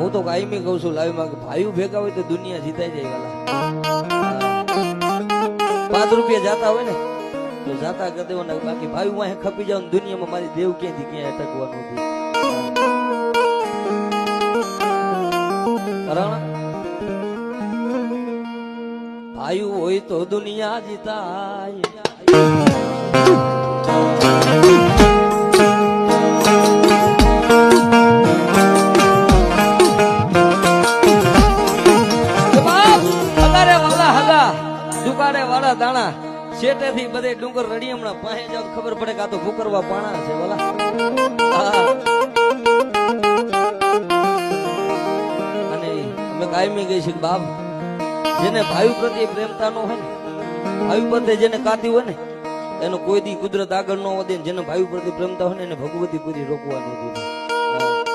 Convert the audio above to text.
હું તો કાયમી કહું છું લાઈવમાં કે ભાઈઓ ભેગા હોય તો દુનિયા જીતાઈ જાય વાલા પાંચ રૂપિયા જાતા હોય ને, તો જાતા કરી દેવાના. બાકી ભાઈ વાહે ખપી જાવ ને દુનિયામાં મારી દેવ ક્યાંથી ક્યાં અટકવાનું કરાણા ભાઈ હોય તો દુનિયા જીતાય. દુકાને વાળા દાણા શેટેથી બધે ડુંગર રડી હમણાં પાસે જાવ, ખબર પડે કે તો ભૂકરવા પાણા છે બોલા અને અમે કાયમી ગઈ છે બાપ, જેને ભાઈ પ્રત્યે પ્રેમતા નો હોય ને, ભાઈ પ્રત્યે જેને કાતી હોય ને, એનો કોઈ દી કુદરત આગળ ન વધે જેને ભાઈ પ્રત્યે પ્રેમતા હોય ને, એને ભગવતી પૂરી રોકવા ન દે